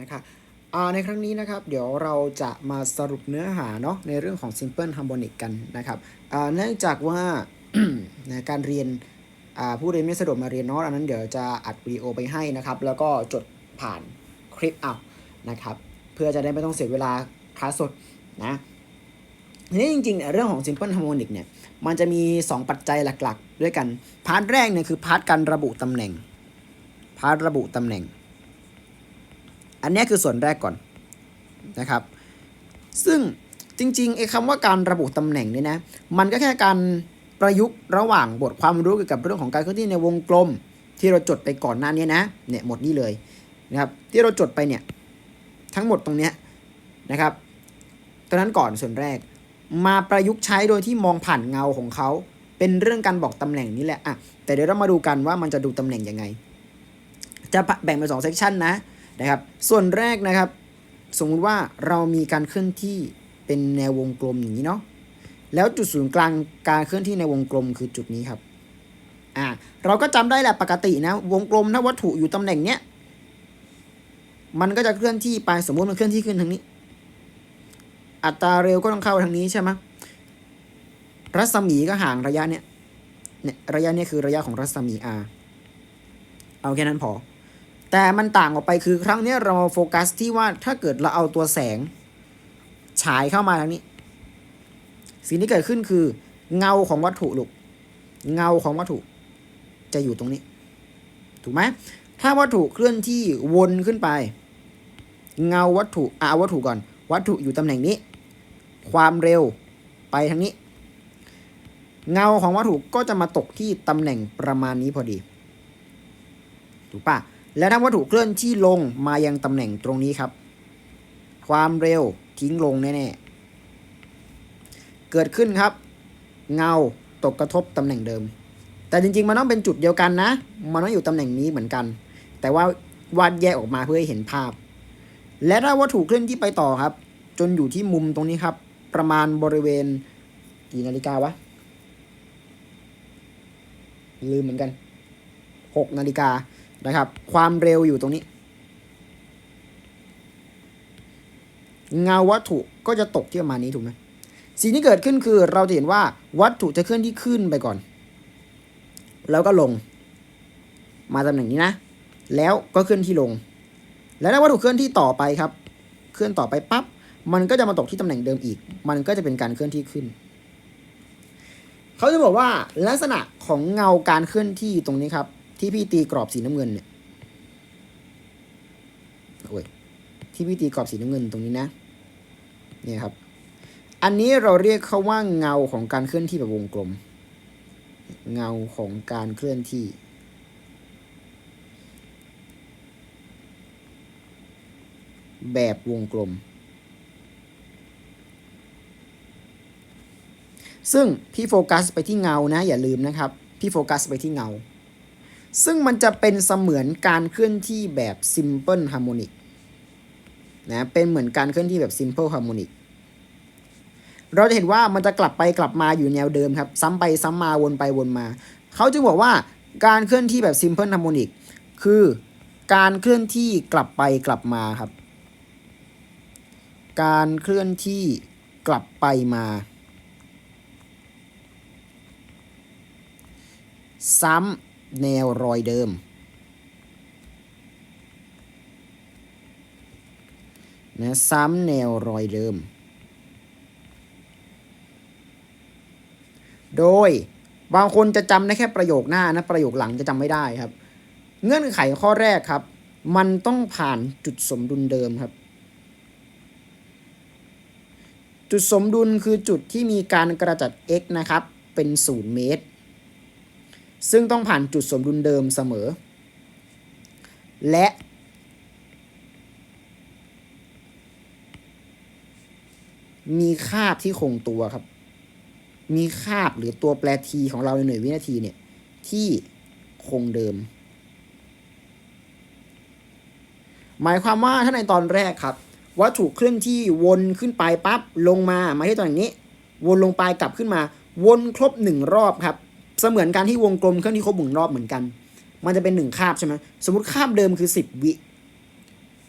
นะคะอ่าในครั้งนี้นะครับเดี๋ยวเราจะมาสรุปเนื้อหาเนาะในเรื่องของ Simple Harmonic กันนะครับอ่าเนื่องจากว่าการเรียนอ่าผู้เรียนไม่สะดวกมาเรียนเนาะอันนั้นเดี๋ยวจะอัดวิดีโอไปให้นะครับ แล้วก็จดผ่านคลิปเอานะครับเพื่อจะได้ไม่ต้องเสียเวลาคลาสสดนะทีนี้จริงๆเนี่ยเรื่องของ Simple Harmonic เนี่ยมันจะมี 2 ปัจจัยหลักๆ ด้วยกัน พาร์ทแรกเนี่ยคือพาร์ทการระบุตำแหน่ง พาร์ทระบุตำแหน่ง อันนี้คือส่วนแรกก่อนนะครับ ซึ่งจริงๆไอ้คำว่าการระบุตำแหน่งเนี่ยนะ มันก็แค่การประยุกต์ระหว่างบทความรู้เกี่ยวกับเรื่องของการเคลื่อนที่ในวงกลม ที่เราจดไปก่อนหน้านี้นะ เนี่ยหมดนี่เลยนะครับ ที่เราจดไปเนี่ยทั้งหมดตรงเนี้ยนะครับตอนนั้นก่อนส่วนแรก มาประยุกต์ใช้โดยที่มองผ่านเงาของเขา เป็นเรื่องการบอกตำแหน่งนี่แหละอะแต่เดี๋ยวเรามาดูกันว่ามันจะดูตำแหน่งยังไง จะแบ่งเป็นสองเซกชันนะ นะครับ ส่วนแรกนะครับ สมมุติว่าเรามีการเคลื่อนที่เป็นแนววงกลมอย่างนี้เนาะแล้วจุดศูนย์กลางการเคลื่อนที่ในวงกลมคือจุดนี้ครับอ่าเราก็จำได้แหละปกตินะ วงกลมถ้าวัตถุอยู่ตำแหน่งเนี้ยมันก็จะเคลื่อนที่ไปสมมติมันเคลื่อนที่ขึ้นทางนี้ อัตราเร็วก็ต้องเข้าทางนี้ใช่ไหมรัศมีก็ห่างระยะเนี้ยเนี่ยระยะเนี้ยคือระยะของรัศมี r เอาแค่นั้นพอ แต่มันต่างออกไปคือครั้งนี้เรามาโฟกัสที่ว่าถ้าเกิดเราเอาตัวแสง ฉายเข้ามาทางนี้ สิ่งที่เกิดขึ้นคือ เงาของวัตถุลูกเงาของวัตถุ จะอยู่ตรงนี้ ถูกไหมถ้าวัตถุเคลื่อนที่วนขึ้นไป เงาวัตถุเอาวัตถุก่อน วัตถุอยู่ตำแหน่งนี้ ความเร็วไปทางนี้ เงาของวัตถุก็จะมาตกที่ตำแหน่งประมาณนี้พอดี ถูกปะ แล้วถ้าวัตถุเคลื่อนที่ลงมายังตำแหน่งตรงนี้ครับ ความเร็วทิ้งลงแน่ๆ เกิดขึ้นครับ เงาตกกระทบตำแหน่งเดิม แต่จริงๆ มันต้องเป็นจุดเดียวกันนะ มันต้องอยู่ตำแหน่งนี้เหมือนกัน แต่ว่าวาดแยกออกมาเพื่อให้เห็นภาพ และถ้าวัตถุเคลื่อนที่ไปต่อครับ จนอยู่ที่มุมตรงนี้ครับ ประมาณบริเวณกี่นาฬิกาวะ ลืมเหมือนกันหกนาฬิกา นะครับ ความเร็วอยู่ตรงนี้ เงาวัตถุก็จะตกที่ประมาณนี้ถูกไหมสิ่งที่เกิดขึ้นคือเราจะเห็นว่าวัตถุจะเคลื่อนที่ขึ้นไปก่อน แล้วก็ลง มาตำแหน่งนี้นะ แล้วก็เคลื่อนที่ลง แล้วถ้าวัตถุเคลื่อนที่ต่อไปครับ เคลื่อนต่อไปปั๊บมันก็จะมาตกที่ตำแหน่งเดิมอีก มันก็จะเป็นการเคลื่อนที่ขึ้น เขาจะบอกว่าลักษณะของเงาการเคลื่อนที่ตรงนี้ครับ ที่พี่ตีกรอบสีน้ำเงินเนี่ยโอ้ยที่พี่ตีกรอบสีน้ำเงินตรงนี้นะเนี่ยครับ อันนี้เราเรียกเขาว่าเงาของการเคลื่อนที่แบบวงกลม เงาของการเคลื่อนที่แบบวงกลม ซึ่งพี่โฟกัสไปที่เงานะ อย่าลืมนะครับ พี่โฟกัสไปที่เงา ซึ่งมันจะเป็นเสมือนการเคลื่อนที่แบบ simple harmonic นะ เป็นเหมือนการเคลื่อนที่แบบ simple harmonic เราจะเห็นว่ามันจะกลับไปกลับมาอยู่แนวเดิมครับ ซ้ำไปซ้ำมาวนไปวนมา เขาจึงบอกว่าการเคลื่อนที่แบบ simple harmonic คือการเคลื่อนที่กลับไปกลับมาครับ การเคลื่อนที่กลับไปมา ซ้ำ แนวรอยเดิม นะซ้ำแนวรอยเดิม โดยบางคนจะจำได้แค่ประโยคหน้านะ ประโยคหลังจะจำไม่ได้ครับ เงื่อนไขข้อแรกครับ มันต้องผ่านจุดสมดุลเดิมครับ จุดสมดุลคือจุดที่มีการกระจัด x นะครับ เป็น 0 เมตร ซึ่งต้องผ่านจุดสมดุลเดิมเสมอ และ มีคาบที่คงตัวครับ มีคาบหรือตัวแปรทีของเราในหน่วยวินาทีเนี่ย ที่คงเดิม หมายความว่าถ้าในตอนแรกครับ วัตถุเคลื่อนที่วนขึ้นไปปั๊บลงมามาที่ตำแหน่งนี้ วนลงไปกลับขึ้นมา วนครบหนึ่งรอบครับ เสมือนการที่วงกลมเคลื่อนที่ครบหนึ่งรอบเหมือนกัน มันจะเป็นหนึ่งคาบใช่ไหมสมมติคาบเดิมคือสิบวิ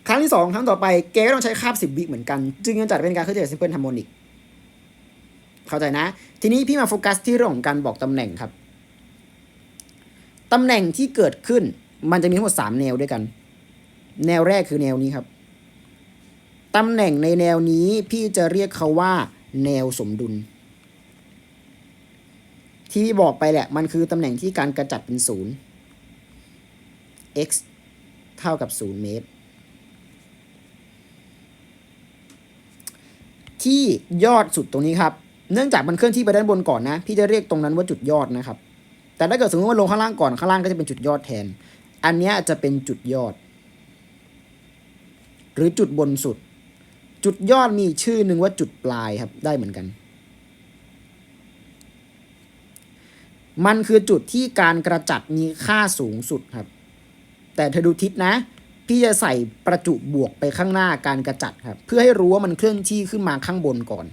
ครั้งที่สองครั้งต่อไปเกก็ต้องใช้คาบสิบวิเหมือนกัน จึงจะจัดเป็นการเคลื่อนที่แบบ simple harmonic เข้าใจนะ ทีนี้พี่มาโฟกัสที่เรื่องของการบอกตำแหน่งครับ ตำแหน่งที่เกิดขึ้นมันจะมีทั้งหมดสามแนวด้วยกัน แนวแรกคือแนวนี้ครับ ตำแหน่งในแนวนี้พี่จะเรียกเขาว่า แนวสมดุล ที่พี่บอกไปแหละ มันคือตำแหน่งที่การกระจัดเป็นศูนย์ x เท่ากับศูนย์เมตร ที่ยอดสุดตรงนี้ครับ เนื่องจากมันเคลื่อนที่ไปด้านบนก่อนนะ พี่จะเรียกตรงนั้นว่าจุดยอดนะครับ แต่ถ้าเกิดสมมติว่าลงข้างล่างก่อน ข้างล่างก็จะเป็นจุดยอดแทน อันนี้จะเป็นจุดยอด หรือจุดบนสุด จุดยอดมีชื่อหนึ่งว่าจุดปลายครับ ได้เหมือนกัน มันคือจุดที่การกระจัดมีค่าสูงสุดครับ แต่เธอดูทิศนะ พี่จะใส่ประจุบวกไปข้างหน้าการกระจัดครับ เพื่อให้รู้ว่ามันเคลื่อนที่ขึ้นมาข้างบนก่อน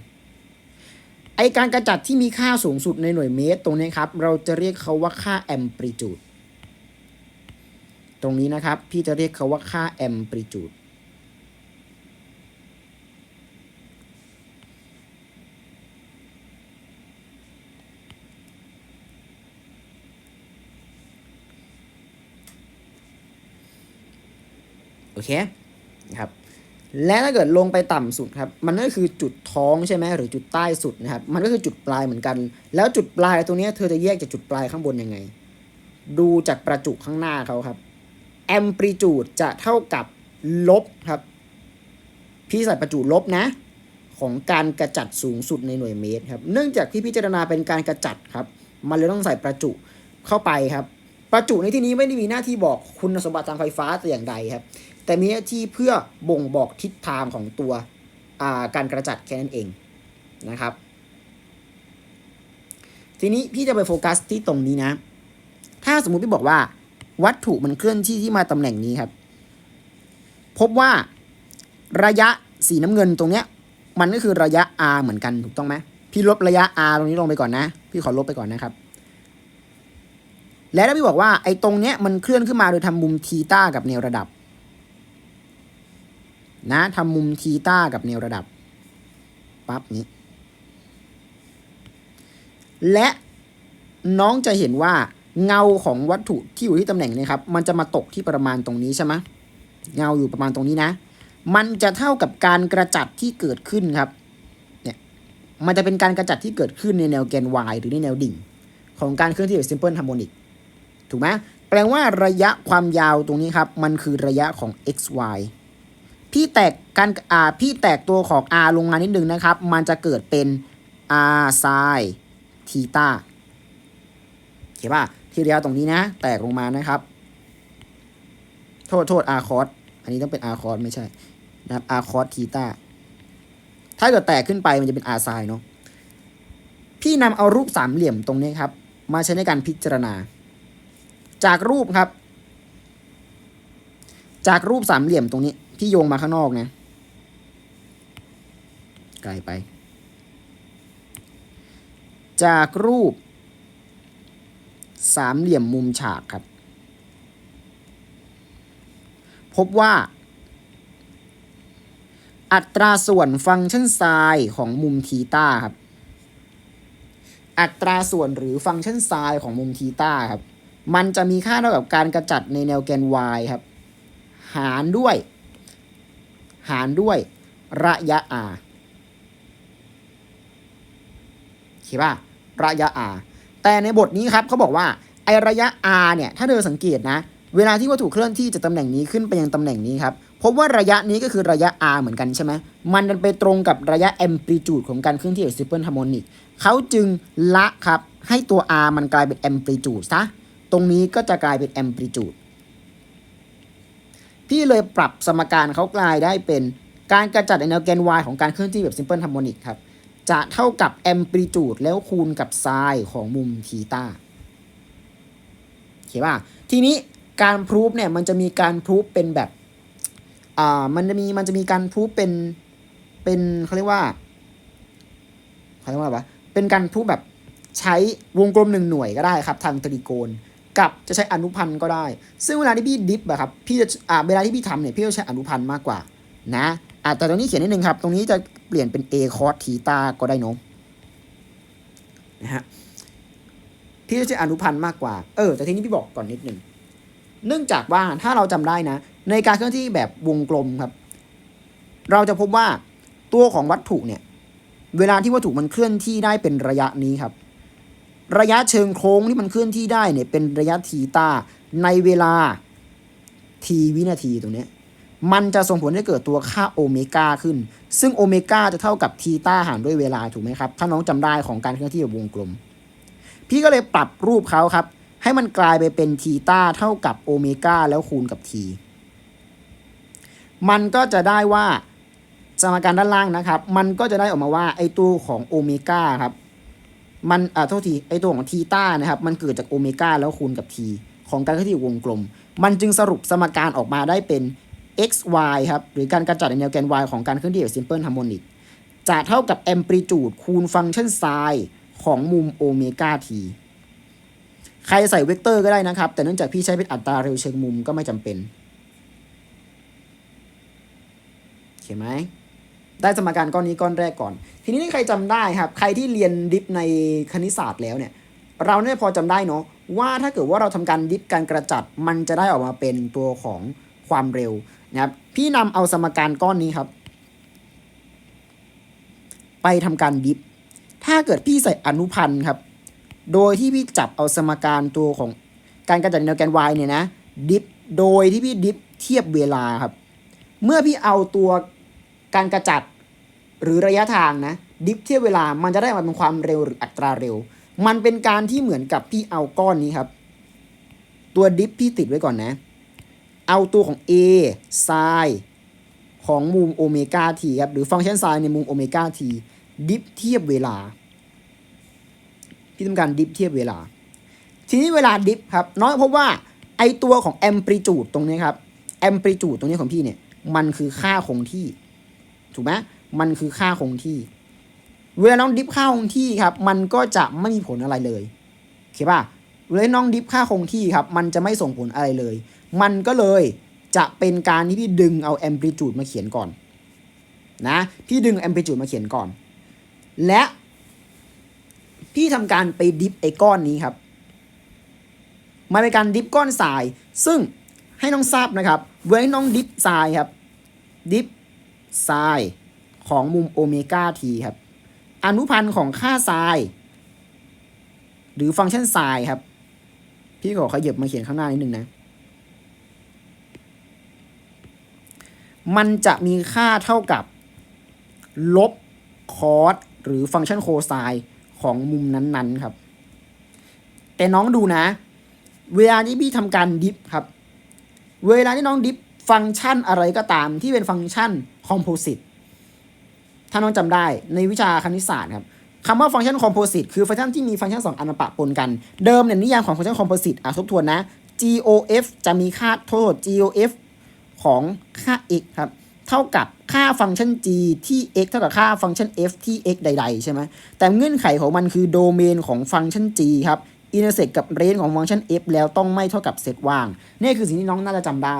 ไอการกระจัดที่มีค่าสูงสุดในหน่วยเมตรตรงนี้ครับ เราจะเรียกเขาว่าค่าแอมปลิจูด ตรงนี้นะครับ พี่จะเรียกเขาว่าค่าแอมปลิจูด เคนะครับและถ้าเกิดลงไปต่ำสุดครับมันก็คือจุดท้องใช่ไหมหรือจุดใต้สุดนะครับมันก็คือจุดปลายเหมือนกัน แล้วจุดปลายตรงนี้เธอจะแยกจากจุดปลายข้างบนยังไง ดูจากประจุข้างหน้าเขาครับแอมปลิจูดจะเท่ากับลบครับ พี่ใส่ประจุลบนะ ของการกระจัดสูงสุดในหน่วยเมตรครับเนื่องจากพี่พิจารณาเป็นการกระจัดครับ มันเลยต้องใส่ประจุเข้าไปครับ ประจุในที่นี้ไม่ได้มีหน้าที่บอกคุณสมบัติทางไฟฟ้าแต่อย่างใดครับ แต่มีหน้าที่เพื่อบ่งบอกทิศทางของตัวการกระจัดแค่นั้นเองนะครับ ทีนี้พี่จะไปโฟกัสที่ตรงนี้นะ ถ้าสมมุติพี่บอกว่า วัตถุมันเคลื่อนที่ที่มาตำแหน่งนี้ครับ พบว่าระยะสีน้ำเงินตรงเนี้ย มันก็คือระยะ r เหมือนกันถูกต้องไหมพี่ลบระยะ r ตรงนี้ลงไปก่อนนะ พี่ขอลบไปก่อนนะครับ แล้วถ้าพี่บอกว่าไอ้ตรงเนี้ยมันเคลื่อนขึ้นมาโดยทำมุมทีต้ากับแนวระดับ นะทำมุมทีต้ากับแนวระดับปั๊บนี้ และน้องจะเห็นว่าเงาของวัตถุที่อยู่ที่ตำแหน่งนี้ครับ มันจะมาตกที่ประมาณตรงนี้ใช่ไหมเงาอยู่ประมาณตรงนี้นะ มันจะเท่ากับการกระจัดที่เกิดขึ้นครับเนี่ยมันจะเป็นการกระจัดที่เกิดขึ้นในแนวแกน y หรือในแนวดิ่ง ของการเคลื่อนที่แบบ simple harmonic ถูกไหมแปลว่าระยะความยาวตรงนี้ครับ มันคือระยะของ x y พี่แตกการอ่าพี่แตกตัวของ r ลงมานิดนึงนะครับ มันจะเกิดเป็น r sin ทีตาเห็นป่ะที่ระยะตรงนี้นะ แตกลงมานะครับ โทษโทษ r cos อันนี้ต้องเป็น r cos ไม่ใช่นะครับ r cos ทีตาถ้าเกิดแตกขึ้นไปมันจะเป็น r sin เนาะพี่นำเอารูปสามเหลี่ยมตรงนี้ครับ มาใช้ในการพิจารณา จากรูปครับ จากรูปสามเหลี่ยมตรงนี้ พี่โยงมาข้างนอกนะไกลไป จากรูป สามเหลี่ยมมุมฉากครับ พบว่า อัตราส่วนฟังก์ชันไซน์ของมุมทีต้าครับ อัตราส่วนหรือฟังก์ชันไซน์ของมุมทีต้าครับ มันจะมีค่าเท่ากับการกระจัดในแนวแกน y ครับ หารด้วย หารด้วยระยะ r เขียนป่ะระยะ r แต่ในบทนี้ครับเขาบอกว่าไอระยะ r เนี่ยถ้าเธอสังเกตนะ เวลาที่วัตถุเคลื่อนที่จากตำแหน่งนี้ขึ้นไปยังตำแหน่งนี้ครับพบว่าระยะนี้ก็คือระยะ r เหมือนกันใช่ไหมมันดันไปตรงกับระยะ amplitude ของการเคลื่อนที่แบบ simple harmonic เขาจึงละครับให้ตัว r มันกลายเป็น amplitude ซะตรงนี้ก็จะกลายเป็น amplitude พี่เลยปรับสมการเขากลายได้เป็นการกระจัดในแนวแกน y ของการเคลื่อนที่แบบ simple harmonic ครับ จะเท่ากับ amplitude แล้วคูณกับ sin ของมุมทีตาเขียนป่ะทีนี้การพรูฟเนี่ยมันจะมีการพรูฟเป็นแบบอ่ามันจะมีมันจะมีการพรูฟเป็นเป็นเขาเรียกว่าเขาเรียกว่าอะไรวะเป็นการพรูฟแบบใช้วงกลมหนึ่งหน่วยก็ได้ครับ ทางตรีโกณ กับจะใช้อนุพันธ์ก็ได้ ซึ่งเวลาที่พี่ดิฟอะครับพี่จะอ่าเวลาที่พี่ทำเนี่ยพี่จะใช้อนุพันธ์มากกว่านะอะแต่ตรงนี้เขียนนิดนึงครับ ตรงนี้จะเปลี่ยนเป็น a cos ทีตาก็ได้นอะนะฮะพี่จะใช้อนุพันธ์มากกว่าเออแต่ทีนี้พี่บอกก่อนนิดนึงเนื่องจากว่าถ้าเราจำได้นะ ในการเคลื่อนที่แบบวงกลมครับ เราจะพบว่าตัวของวัตถุเนี่ย เวลาที่วัตถุมันเคลื่อนที่ได้เป็นระยะนี้ครับ ระยะเชิงโค้งที่มันเคลื่อนที่ได้เนี่ยเป็นระยะทีตาในเวลาทีวินาทีตรงนี้มันจะส่งผลให้เกิดตัวค่าโอเมก้าขึ้น ซึ่งโอเมก้าจะเท่ากับทีตาหารด้วยเวลาถูกไหมครับ ถ้าน้องจำได้ของการเคลื่อนที่แบบวงกลม พี่ก็เลยปรับรูปเขาครับ ให้มันกลายไปเป็นทีตาเท่ากับโอเมก้าแล้วคูณกับทีมันก็จะได้ว่าสมการด้านล่างนะครับ มันก็จะได้ออกมาว่าไอตัวของโอเมก้าครับ มันอ่าโทษทีไอตัวของทีต้านะครับมันเกิดจากโอเมก้าแล้วคูณกับทีของการเคลื่อนที่วงกลม มันจึงสรุปสมการออกมาได้เป็น x y ครับหรือการกระจัดในแนวแกน y ของการเคลื่อนที่แบบ simple harmonic จะเท่ากับ amplitude คูณฟังก์ชัน sin ของมุมโอเมก้าทีใครใส่เวกเตอร์ก็ได้นะครับ แต่เนื่องจากพี่ใช้เป็นอัตราเร็วเชิงมุมก็ไม่จำเป็นเห็นไหม ได้สมการก้อนนี้ก้อนแรกก่อน ทีนี้ใครจำได้ครับ ใครที่เรียนดิฟในคณิตศาสตร์แล้วเนี่ย เราเนี่ยพอจำได้เนาะว่าถ้าเกิดว่าเราทำการดิฟการกระจัด มันจะได้ออกมาเป็นตัวของความเร็วนะครับ พี่นำเอาสมการก้อนนี้ครับ ไปทำการดิฟ ถ้าเกิดพี่ใส่อนุพันธ์ครับ โดยที่พี่จับเอาสมการตัวของการกระจัดในแนวแกน y เนี่ยนะดิฟ โดยที่พี่ดิฟเทียบเวลาครับ เมื่อพี่เอาตัว การกระจัดหรือระยะทางนะ ดิฟเทียบเวลามันจะได้มาเป็นความเร็วหรืออัตราเร็ว มันเป็นการที่เหมือนกับพี่เอาก้อนนี้ครับ ตัวดิฟพี่ติดไว้ก่อนนะ เอาตัวของ a ไซน์ของมุมโอเมก้าทีครับ หรือฟังก์ชันไซน์ในมุมโอเมก้าทีดิฟเทียบเวลา พี่ต้องการดิฟเทียบเวลา ทีนี้เวลาดิฟครับน้อยพบว่าไอตัวของแอมพลิจูดตรงนี้ครับแอมพลิจูดตรงนี้ของพี่เนี่ย มันคือค่าคงที่ ถูกไหมมันคือค่าคงที่ เวลาน้องดิฟค่าคงที่ครับ มันก็จะไม่มีผลอะไรเลยโอเคป่ะเวลาน้องดิฟค่าคงที่ครับ มันจะไม่ส่งผลอะไรเลย มันก็เลยจะเป็นการที่พี่ดึงเอาแอมพลิจูดมาเขียนก่อนนะพี่ดึงแอมพลิจูดมาเขียนก่อน และพี่ทำการไปดิฟไอ้ก้อนนี้ครับมันเป็นการดิฟก้อนทราย ซึ่งให้น้องทราบนะครับ เวลาน้องดิฟทรายครับ ดิฟ ไซน์ของมุมโอเมก้าทีครับ อนุพันธ์ของค่าไซน์หรือฟังก์ชันไซน์ครับ พี่ขอขยับมาเขียนข้างหน้านิดนึงนะ มันจะมีค่าเท่ากับ ลบคอสหรือฟังก์ชันโคไซน์ของมุมนั้นๆครับ แต่น้องดูนะ เวลาที่พี่ทำการดิฟครับ เวลาที่น้องดิฟ ฟังก์ชันอะไรก็ตามที่เป็นฟังก์ชันคอมโพสิตถ้าน้องจำได้ในวิชาคณิตศาสตร์ครับคำว่าฟังก์ชันคอมโพสิตคือฟังก์ชันที่มีฟังก์ชันสองอันมาปะปนกัน เดิมเนี่ยนิยามของฟังก์ชันคอมโพสิตอะทบทวนนะ GOF จะมีค่าโทษ GOF ของค่า x ครับ เท่ากับค่าฟังก์ชัน g ที่ x เท่ากับค่าฟังก์ชัน f ที่ x ใด ๆ ใช่ไหมแต่เงื่อนไขของมันคือโดเมนของฟังก์ชัน g ครับอินเตอร์เซกกับเรนของฟังก์ชัน f แล้วต้องไม่เท่ากับเซตว่าง นี่คือสิ่งที่น้องน่าจะจำได้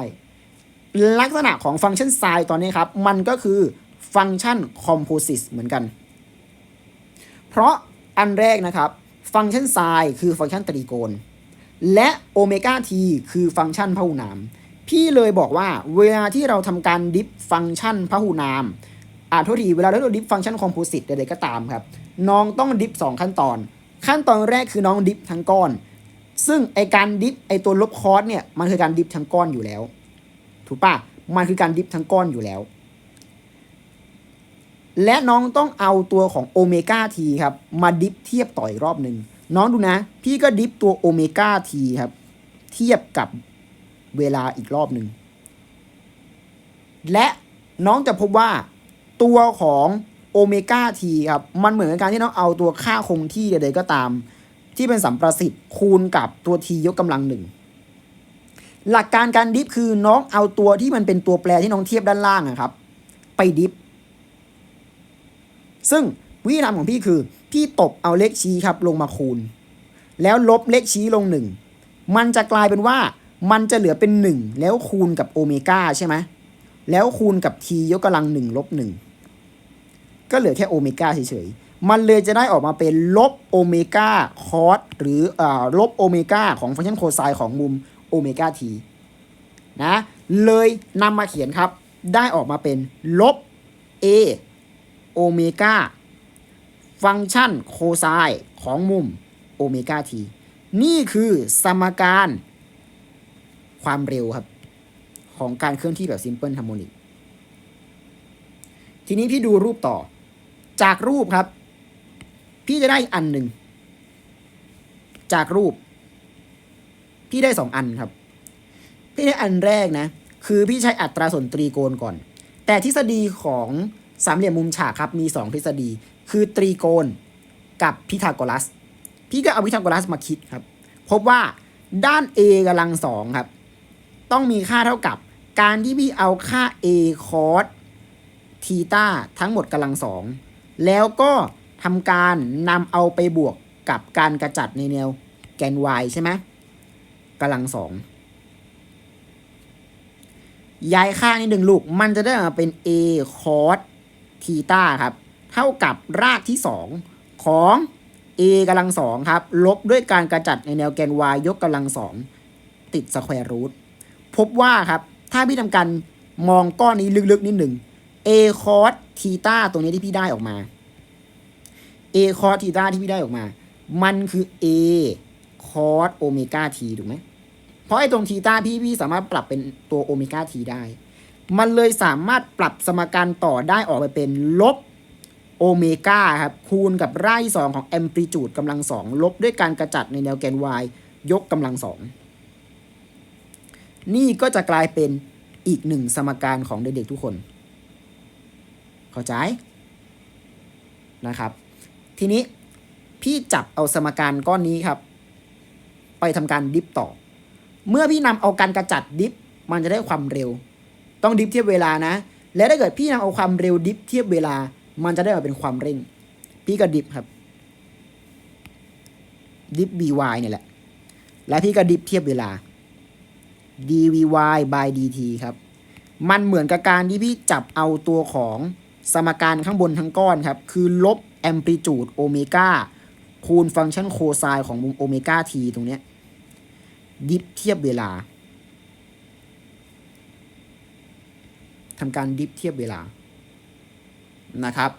ลักษณะของฟังก์ชันไซน์ตอนนี้ครับ มันก็คือฟังก์ชันคอมโพสิตเหมือนกัน เพราะอันแรกนะครับ ฟังก์ชันไซน์คือฟังก์ชันตรีโกณและโอเมก้าทีคือฟังก์ชันพหุนาม พี่เลยบอกว่าเวลาที่เราทำการดิฟฟังก์ชันพหุนามอ่าโทษทีเวลาเราดิฟฟังก์ชันคอมโพสิตใดๆก็ตามครับ น้องต้องดิฟ2ขั้นตอน ขั้นตอนแรกคือน้องดิฟทั้งก้อน ซึ่งไอการดิฟไอตัวลบคอสเนี่ยมันคือการดิฟทั้งก้อนอยู่แล้ว ถูกปะมันคือการดิฟทั้งก้อนอยู่แล้ว และน้องต้องเอาตัวของโอเมก้าทีครับ มาดิฟเทียบต่ออีกรอบหนึ่งน้องดูนะ พี่ก็ดิฟตัวโอเมก้าทีครับ เทียบกับเวลาอีกรอบหนึ่งและน้องจะพบว่าตัวของโอเมก้าทีครับ มันเหมือนกับการที่น้องเอาตัวค่าคงที่ใดๆก็ตาม ที่เป็นสัมประสิทธิ์คูณกับตัวทียกกำลังหนึ่ง หลักการการดิฟคือน้องเอาตัวที่มันเป็นตัวแปรที่น้องเทียบด้านล่างอะครับ ไปดิฟซึ่งวิธีทำของพี่คือ พี่ตบเอาเลขชี้ครับลงมาคูณ แล้วลบเลขชี้ลงหนึ่งมันจะกลายเป็นว่ามันจะเหลือเป็น1แล้วคูณกับโอเมก้าใช่ไหมแล้วคูณกับ t ยกกำลัง1ลบ1ก็เหลือแค่โอเมก้าเฉยๆ มันเลยจะได้ออกมาเป็นลบโอเมก้าคอสหรืออลบโอเมก้าของฟังก์ชันโคไซน์ของมุม เมก้า t นะเลยนำมาเขียนครับ ได้ออกมาเป็นลบ a โอเมก้าฟังก์ชันโคไซน์ของมุมโอเมก้า t นี่คือสมการความเร็วครับ ของการเคลื่อนที่แบบซิมเพิลฮาร์โมนิกทีนี้พี่ดูรูปต่อ จากรูปครับ พี่จะได้อันหนึ่ง จากรูป พี่ได้สองอันครับ พี่ได้อันแรกนะ คือพี่ใช้อัตราส่วนตรีโกณก่อน แต่ทฤษฎีของสามเหลี่ยมมุมฉากครับมีสองทฤษฎี คือตรีโกณกับพีทาโกรัส พี่ก็เอาพีทาโกรัสมาคิดครับ พบว่าด้าน a กำลังสองครับ ต้องมีค่าเท่ากับการที่พี่เอาค่า a cos ทีตาทั้งหมดกำลังสองแล้วก็ทำการนำเอาไปบวกกับการกระจัดในแนวแกน y ใช่ไหม กำลังสองย้ายค่านิดหนึ่งลูก มันจะได้มาเป็น a cos ทีตาครับ เท่ากับรากที่2ของ a กำลังสองครับ ลบด้วยการกระจัดในแนวแกน y ยกกำลังสองติดสแควร์รูทพบว่าครับ ถ้าพี่ทำการมองก้อนนี้ลึกๆนิดหนึ่ง a cos ทีตาตรงนี้ที่พี่ได้ออกมา a cos ทีตาที่พี่ได้ออกมา มันคือ a cos โอเมก้า t ถูกไหมเพราะไอ้ตรงทีตาพี่พี่สามารถปรับเป็นตัวโอเมก้า t ได้ มันเลยสามารถปรับสมการต่อได้ออกไปเป็นลบโอเมก้าครับคูณกับรากสองของแอมพลิจูดกำลังสองลบด้วยการกระจัดในแนวแกน y ยกกำลังสองนี่ก็จะกลายเป็นอีกหนึ่งสมการของเด็กๆทุกคน เข้าใจนะครับ ทีนี้พี่จับเอาสมการก้อนนี้ครับ ไปทำการดิฟต่อ เมื่อพี่นำเอาการกระจัดดิฟมันจะได้ความเร็ว ต้องดิฟเทียบเวลานะ และถ้าเกิดพี่นำเอาความเร็วดิฟเทียบเวลา มันจะได้มาเป็นความเร่ง พี่ก็ดิฟครับดิฟ by เนี่ยแหละ แล้วพี่ก็ดิฟเทียบเวลา dvy by dt ครับ มันเหมือนกับการที่พี่จับเอาตัวของสมการข้างบนทั้งก้อนครับ คือลบแอมพลิจูดโอเมก้า คูณฟังก์ชันโคไซน์ของมุมโอเมก้า t ตรงเนี้ยดิฟเทียบเวลาทำการดิฟเทียบเวลานะครับ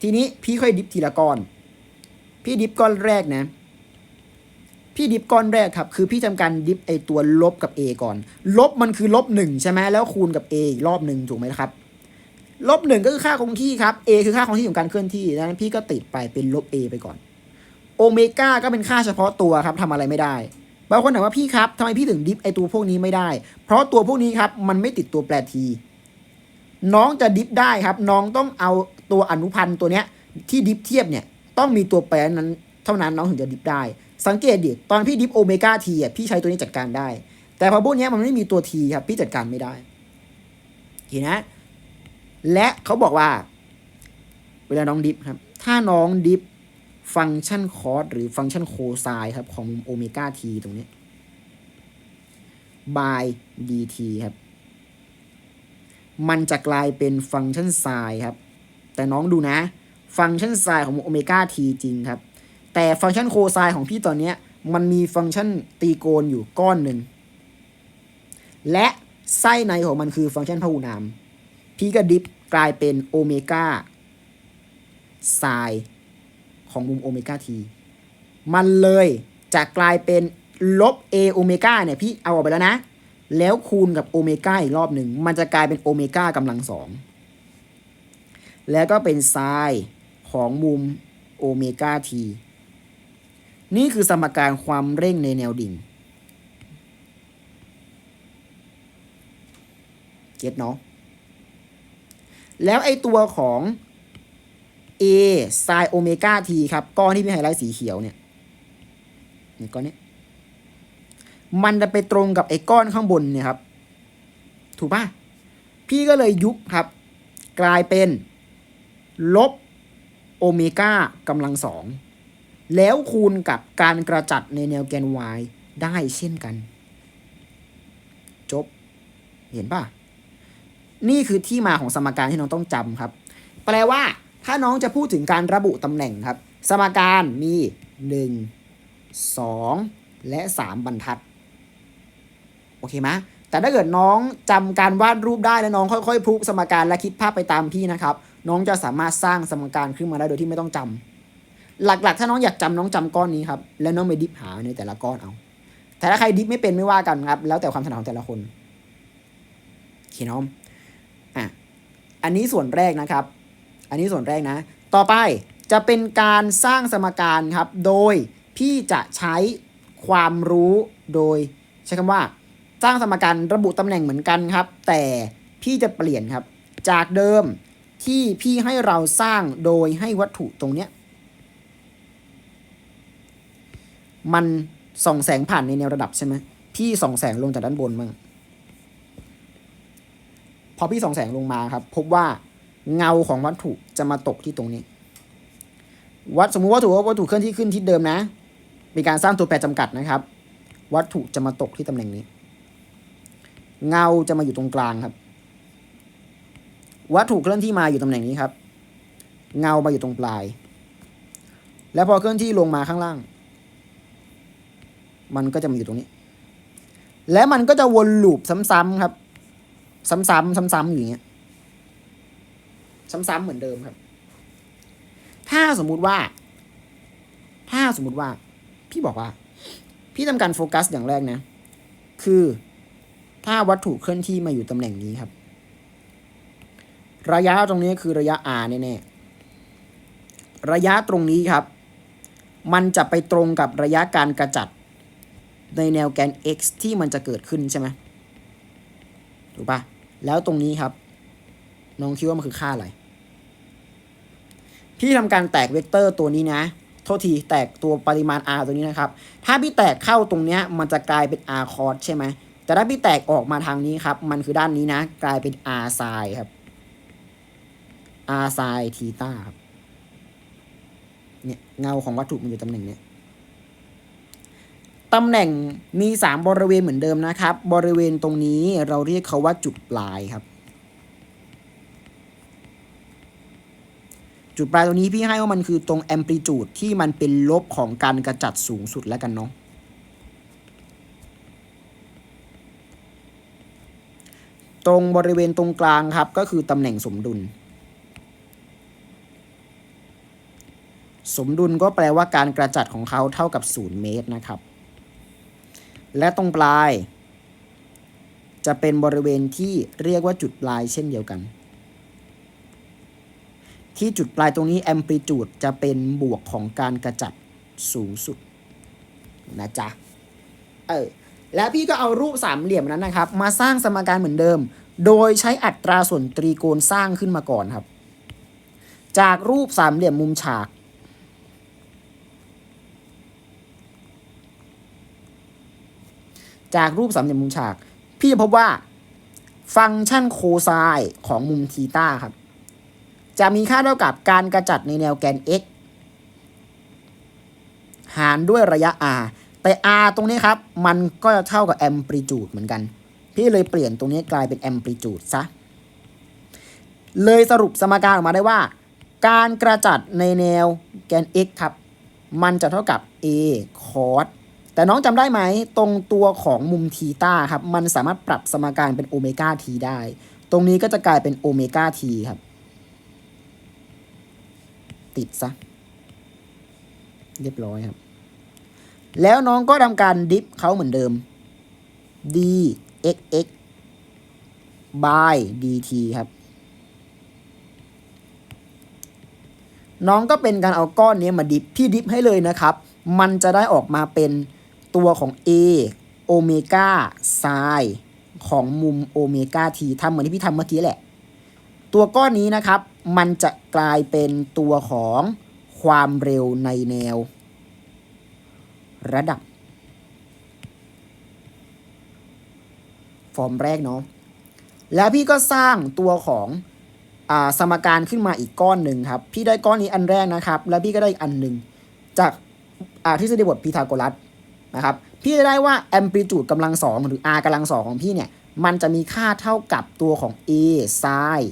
ทีนี้พี่ค่อยดิฟทีละก้อน พี่ดิฟก้อนแรกนะพี่ดิฟก้อนแรกครับ คือพี่ทำการดิฟไอตัวลบกับ a ก่อน ลบมันคือลบหนึ่งใช่ไหมแล้วคูณกับ a อีกรอบหนึ่งถูกไหมครับ ลบหนึ่งก็คือค่าคงที่ครับ a คือค่าคงที่ของการเคลื่อนที่ดังนั้นพี่ก็ติดไปเป็นลบ a ไปก่อน โอเมก้าก็เป็นค่าเฉพาะตัวครับทำอะไรไม่ได้บางคนถามว่าพี่ครับทำไมพี่ถึงดิฟไอตัวพวกนี้ไม่ได้ เพราะตัวพวกนี้ครับมันไม่ติดตัวแปรทีน้องจะดิฟได้ครับ น้องต้องเอาตัวอนุพันธ์ตัวเนี้ยที่ดิฟเทียบเนี่ยต้องมีตัวแปรนั้นเท่านั้นน้องถึงจะดิฟได้ สังเกตดิตอนพี่ดิฟโอเมก้าทีอะพี่ใช้ตัวนี้จัดการได้ แต่พอพวกนี้มันไม่มีตัวทีครับพี่จัดการไม่ได้เห็นนะ และเขาบอกว่า เวลาน้องดิฟครับ ถ้าน้องดิฟฟังก์ชันคอสหรือฟังก์ชันโคไซน์ครับ ของมุมโอเมก้าทีตรงนี้ by dt ครับ มันจะกลายเป็นฟังก์ชันไซน์ครับ แต่น้องดูนะ ฟังก์ชันไซน์ของโอเมก้าทีจริงครับ แต่ฟังก์ชันโคไซน์ของพี่ตอนเนี้ยมันมีฟังก์ชันตีโกณอยู่ก้อนหนึ่ง และไส้ในของมันคือฟังก์ชันพหุนาม พี่ก็ดิฟกลายเป็นโอเมก้าไซน์ของมุมโอเมก้าทีมันเลยจะกลายเป็นลบ a โอเมก้าเนี่ยพี่เอาออกไปแล้วนะ แล้วคูณกับโอเมก้าอีกรอบหนึ่ง มันจะกลายเป็นโอเมก้ากำลังสองแล้วก็เป็นไซน์ของมุมโอเมก้าทีนี่คือสมการความเร่งในแนวดิ่ง เก็ตเนาะ แล้วไอตัวของ a ไซโอเมก้าทีครับ ก้อนที่พี่ไฮไลท์สีเขียวเนี่ยนี่ก้อนนี้ มันจะไปตรงกับไอ้ก้อนข้างบนเนี่ยครับ ถูกป่ะ พี่ก็เลยยุบครับ กลายเป็น ลบโอเมก้ากำลังสอง แล้วคูณกับการกระจัดในแนวแกน y ได้เช่นกัน จบ เห็นป่ะ นี่คือที่มาของสมการที่น้องต้องจำครับ แปลว่า ถ้าน้องจะพูดถึงการระบุตำแหน่งครับ สมการมี 1 2 และ 3 บรรทัด โอเคไหมแต่ถ้าเกิดน้องจำการวาดรูปได้แล้วน้องค่อยๆพลุสมการและคิดภาพไปตามพี่นะครับ น้องจะสามารถสร้างสมการขึ้นมาได้โดยที่ไม่ต้องจำหลักๆ ถ้าน้องอยากจำน้องจำก้อนนี้ครับแล้วน้องไปดิฟหาในแต่ละก้อนเอา แต่ถ้าใครดิฟไม่เป็นไม่ว่ากันครับ แล้วแต่ความถนัดของแต่ละคนโอเคน้อง อันนี้ส่วนแรกนะครับ อันนี้ส่วนแรกนะ ต่อไปจะเป็นการสร้างสมการครับ โดยพี่จะใช้ความรู้โดยใช้คำว่า สร้างสมการระบุตำแหน่งเหมือนกันครับ แต่พี่จะเปลี่ยนครับ จากเดิมที่พี่ให้เราสร้างโดยให้วัตถุตรงเนี้ยมันส่องแสงผ่านในแนวระดับใช่ไหมพี่ส่องแสงลงจากด้านบนมั่ง พอพี่ส่องแสงลงมาครับ พบว่าเงาของวัตถุจะมาตกที่ตรงนี้ วัดสมมุติวัตถุว่าวัตถุเคลื่อนที่ขึ้นทิศเดิมนะ มีการสร้างตัวแปรจำกัดนะครับ วัตถุจะมาตกที่ตำแหน่งนี้ เงาจะมาอยู่ตรงกลางครับ วัตถุเคลื่อนที่มาอยู่ตำแหน่งนี้ครับ เงามาอยู่ตรงปลาย แล้วพอเคลื่อนที่ลงมาข้างล่าง มันก็จะมาอยู่ตรงนี้ และมันก็จะวนลูปซ้ำๆครับ ซ้ำๆซ้ำๆอยู่อย่างเงี้ยซ้ำๆเหมือนเดิมครับ ถ้าสมมุติว่า ถ้าสมมุติว่า พี่บอกว่า พี่ทำการโฟกัสอย่างแรกนะ คือ ถ้าวัตถุเคลื่อนที่มาอยู่ตำแหน่งนี้ครับ ระยะตรงนี้คือระยะ r แน่ๆระยะตรงนี้ครับ มันจะไปตรงกับระยะการกระจัดในแนวแกน x ที่มันจะเกิดขึ้นใช่ไหม ถูกปะแล้วตรงนี้ครับ น้องคิดว่ามันคือค่าอะไร พี่ทำการแตกเวกเตอร์ตัวนี้นะ โทษทีแตกตัวปริมาณ r ตัวนี้นะครับ ถ้าพี่แตกเข้าตรงเนี้ยมันจะกลายเป็น r cos ใช่ไหมแต่ถ้าพี่แตกออกมาทางนี้ครับ มันคือด้านนี้นะ กลายเป็น r sin ครับ r sin ทีตาครับเนี่ยเงาของวัตถุมันอยู่ตำแหน่งเนี้ย ตำแหน่งมี 3 บริเวณเหมือนเดิมนะครับ บริเวณตรงนี้เราเรียกเขาว่าจุดปลายครับ จุดปลายตรงนี้พี่ให้ว่ามันคือตรงแอมพลิจูดที่มันเป็นลบของการกระจัดสูงสุดแล้วกันเนาะตรงบริเวณตรงกลางครับก็คือตำแหน่งสมดุล สมดุลก็แปลว่าการกระจัดของเขาเท่ากับ 0 เมตรนะครับ และตรงปลาย จะเป็นบริเวณที่เรียกว่าจุดปลายเช่นเดียวกัน ที่จุดปลายตรงนี้แอมพลิจูดจะเป็นบวกของการกระจัดสูงสุดนะจ๊ะ เออ แล้วพี่ก็เอารูปสามเหลี่ยมนั้นนะครับ มาสร้างสมการเหมือนเดิม โดยใช้อัตราส่วนตรีโกณสร้างขึ้นมาก่อนครับ จากรูปสามเหลี่ยมมุมฉาก จากรูปสามเหลี่ยมมุมฉาก พี่จะพบว่าฟังก์ชันโคไซน์ของมุมทีตาครับ จะมีค่าเท่ากับการกระจัดในแนวแกน x หารด้วยระยะ r แต่ r ตรงนี้ครับ มันก็จะเท่ากับแอมพลิจูดเหมือนกัน พี่เลยเปลี่ยนตรงนี้กลายเป็นแอมพลิจูดซะ เลยสรุปสมการออกมาได้ว่า การกระจัดในแนวแกน x ครับ มันจะเท่ากับ a cos แต่น้องจำได้ไหมตรงตัวของมุมทีต้าครับมันสามารถปรับสมการเป็นโอเมก้าทีได้ ตรงนี้ก็จะกลายเป็นโอเมก้าทีครับ ติดซะ เรียบร้อยครับ แล้วน้องก็ทำการดิฟเขาเหมือนเดิม d x x by dt ครับ น้องก็เป็นการเอาก้อนนี้มาดิฟพี่ดิฟให้เลยนะครับ มันจะได้ออกมาเป็น ตัวของ a โอเมก้าไซของมุมโอเมก้าทีทำเหมือนที่พี่ทำเมื่อกี้แหละ ตัวก้อนนี้นะครับ มันจะกลายเป็นตัวของความเร็วในแนว ระดับ ฟอร์มแรกเนาะแล้วพี่ก็สร้างตัวของอสมการขึ้นมาอีกก้อนหนึ่งครับ พี่ได้ก้อนนี้อันแรกนะครับ แล้วพี่ก็ได้อีกอันหนึ่งจากาทฤษฎีบทพีทาโกรัส นะครับพี่จะได้ว่าแอมพลิจูดกำลังสองหรือ r กำลังสองของพี่เนี่ยมันจะมีค่าเท่ากับตัวของ a sin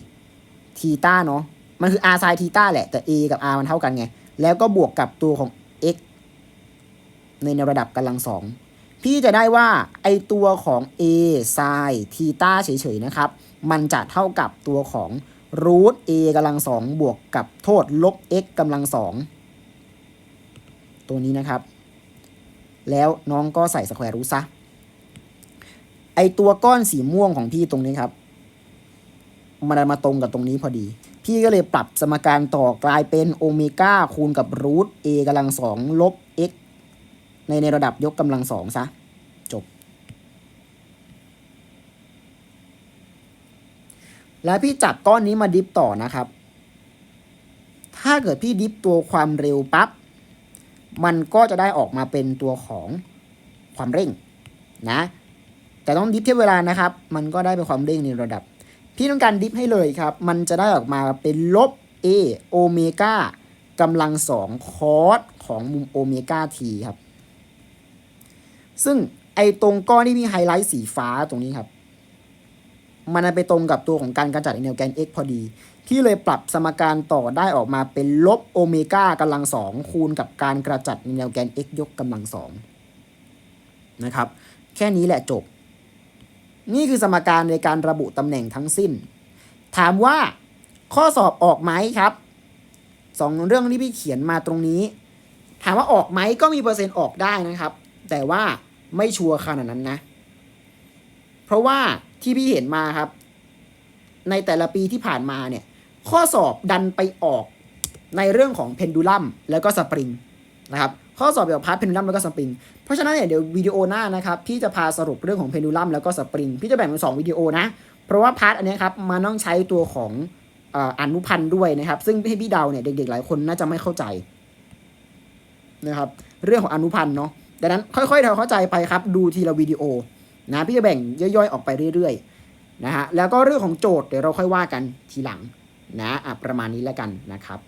ทีตาเนาะมันคือ r sin ทีตาแหละแต่ a กับ r มันเท่ากันไง แล้วก็บวกกับตัวของ x ในระดับกำลังสองพี่จะได้ว่าไอตัวของ a sin ทีตาเฉยๆนะครับ มันจะเท่ากับตัวของรูท a กำลังสองบวกกับโทษลบ x กำลังสองตัวนี้นะครับ แล้วน้องก็ใส่สแควร์รูทซะ ไอตัวก้อนสีม่วงของพี่ตรงนี้ครับ มันมาตรงกับตรงนี้พอดี พี่ก็เลยปรับสมการต่อกลายเป็นโอเมก้าคูณกับรูท a กำลังสองลบ x ในในระดับยกกำลังสองซะ จบ แล้วพี่จับก้อนนี้มาดิฟต่อนะครับ ถ้าเกิดพี่ดิฟตัวความเร็วปั๊บ มันก็จะได้ออกมาเป็นตัวของความเร่งนะ แต่ต้องดิฟเทียบเวลานะครับ มันก็ได้เป็นความเร่งในระดับ พี่ต้องการดิฟให้เลยครับ มันจะได้ออกมาเป็นลบ a โอเมก้ากำลังสองคอสของมุมโอเมก้าทีครับ ซึ่งไอตรงก้อนที่มีไฮไลท์สีฟ้าตรงนี้ครับ มันไปตรงกับตัวของการกระจัดแนวแกน x พอดี ที่เลยปรับสมการต่อได้ออกมาเป็นลบโอเมก้ากำลังสองคูณกับการกระจัดแนวแกน x ยกกำลังสองนะครับ แค่นี้แหละจบ นี่คือสมการในการระบุตำแหน่งทั้งสิ้น ถามว่าข้อสอบออกไหมครับสองเรื่องที่พี่เขียนมาตรงนี้ ถามว่าออกไหมก็มีเปอร์เซ็นต์ออกได้นะครับ แต่ว่าไม่ชัวร์ขนาดนั้นนะ เพราะว่าที่พี่เห็นมาครับ ในแต่ละปีที่ผ่านมาเนี่ย ข้อสอบดันไปออกในเรื่องของเพนดูลัมแล้วก็สปริงนะครับข้อสอบเกี่ยวกับพาร์ทเพนดูลัมแล้วก็สปริง เพราะฉะนั้นเนี่ยเดี๋ยววิดีโอหน้านะครับพี่จะพาสรุปเรื่องของเพนดูลัมแล้วก็สปริงพี่จะแบ่งเป็นสองวิดีโอนะ เพราะว่าพาร์ทอันนี้ครับมันต้องใช้ตัวของอนุพันธ์ด้วยนะครับ ซึ่งให้พี่เดาเนี่ยเด็กๆหลายคนน่าจะไม่เข้าใจนะครับเรื่องของอนุพันธ์เนาะดังนั้นค่อยๆทำเข้าใจไปครับ ดูทีละวิดีโอนะพี่จะแบ่งย่อยๆออกไปเรื่อยๆนะฮะแล้วก็เรื่องของโจทย์เดี๋ยวเราค่อยว่ากันทีหลัง นะอะประมาณนี้แล้วกันนะครับ